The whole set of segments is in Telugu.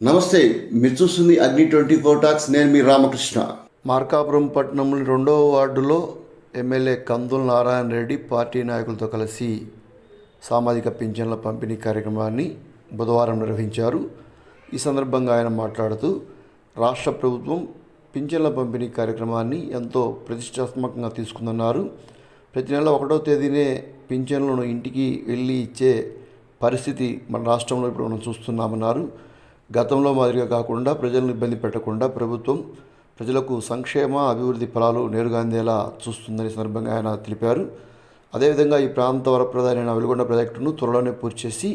నమస్తే మీరు చూస్తుంది అగ్ని ట్వంటీ ఫోర్ టాక్స్ నేను మీ రామకృష్ణ. మార్కాపురం పట్టణంలోని రెండవ వార్డులో ఎమ్మెల్యే కందుల నారాయణ రెడ్డి పార్టీ నాయకులతో కలిసి సామాజిక పింఛన్ల పంపిణీ కార్యక్రమాన్ని బుధవారం నిర్వహించారు. ఈ సందర్భంగా ఆయన మాట్లాడుతూ రాష్ట్ర ప్రభుత్వం పింఛన్ల పంపిణీ కార్యక్రమాన్ని ఎంతో ప్రతిష్టాత్మకంగా తీసుకుందన్నారు. ప్రతి నెల ఒకటో తేదీనే పింఛన్లను ఇంటికి వెళ్ళి ఇచ్చే పరిస్థితి మన రాష్ట్రంలో ఇప్పుడు మనం చూస్తున్నామన్నారు. గతంలో మాదిరిగా కాకుండా ప్రజలను ఇబ్బంది పెట్టకుండా ప్రభుత్వం ప్రజలకు సంక్షేమ అభివృద్ధి ఫలాలు నేరుగా అందేలా చూస్తుందని సందర్భంగా ఆయన తెలిపారు. అదేవిధంగా ఈ ప్రాంత వరప్రధానైన వెలుగొండ ప్రాజెక్టును త్వరలోనే పూర్తి చేసి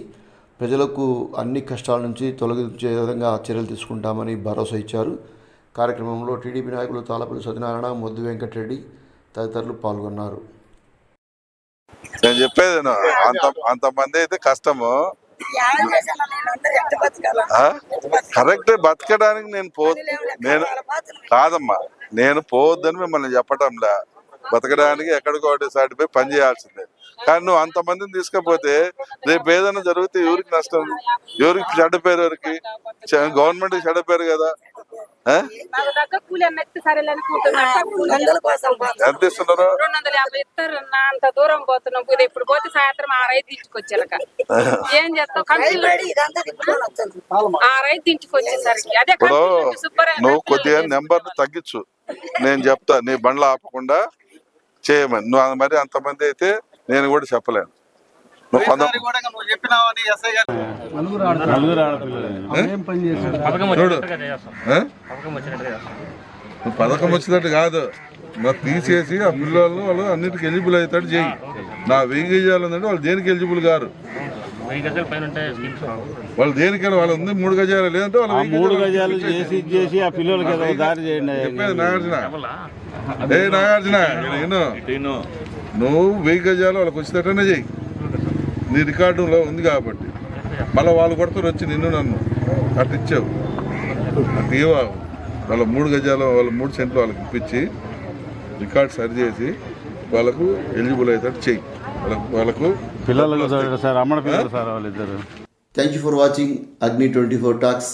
ప్రజలకు అన్ని కష్టాల నుంచి తొలగించే విధంగా చర్యలు తీసుకుంటామని భరోసా ఇచ్చారు. కార్యక్రమంలో టీడీపీ నాయకులు తాలపల్లి సత్యనారాయణ మొద్దు వెంకటరెడ్డి తదితరులు పాల్గొన్నారు. నేను చెప్పేది అంత అంతమంది అయితే కష్టము. కరెక్ట్ బతకడానికి నేను పో నేను కాదమ్మా నేను పోవద్దని మిమ్మల్ని చెప్పటంలే. బతకడానికి ఎక్కడికో ఒకటి సాటి పోయి పని చేయాల్సిందే. కానీ నువ్వు అంతమందిని తీసుకపోతే రేపు ఏదైనా జరిగితే ఎవరికి నష్టం? ఎవరికి చెడ్డ పేరు ఎవరికి? గవర్నమెంట్ చెడ్డ పేరు కదా. ఎంత ఇస్తున్నారు రెండు వందల యాభై ఇస్తారు అన్న అంత దూరం పోతున్నాం. ఇప్పుడు పోతే సాయంత్రం ఆ రైతు ఏం చేస్తావు. ఆ రైతు అదే నువ్వు కొద్దిగా నెంబర్ తగ్గించు. నేను చెప్తా నీ బండ్లు ఆపకుండా చేయమని. నువ్వు అంత- మరి అంతమంది అయితే నేను కూడా చెప్పలేను. నువ్వు కొంత చూడు. పథకం వచ్చినట్టు కాదు. మరి తీసేసి ఆ పిల్లలు వాళ్ళు అన్నిటికి ఎలిజిబుల్ అవుతాడు చేయి. నా వెయ్యి గజాలు ఉందంటే వాళ్ళు దేనికి ఎలిజిబుల్ గారు వాళ్ళు దేనికి వాళ్ళు ఉంది మూడు గజాలు లేదంటే వాళ్ళు మూడు గజాలు చేసి చేసి ఆ పిల్లలకి దారి చేయండి చెప్పేది నాగార్జున. ఏ నాగార్జున నేను నువ్వు వెయ్యి గజాలు వాళ్ళకి వచ్చేటట్టునే చెయ్యి నీ రికార్డులో ఉంది కాబట్టి. మళ్ళీ వాళ్ళు కొడతారు వచ్చి నిన్ను నన్ను. అటు ఇచ్చావు. ఇవ్వ వాళ్ళ మూడు గజాలు వాళ్ళ మూడు సెంట్లు వాళ్ళకి ఇప్పించి రికార్డ్ సరి చేసి వాళ్ళకు ఎలిజిబుల్ అవుతాడు చెయ్యి. వాళ్ళకు వాళ్ళకు పిల్లలకు సార్ అమ్మడ పిల్లలు సార్ వాళ్ళిద్దరు. Thank you for watching Agni twenty four talks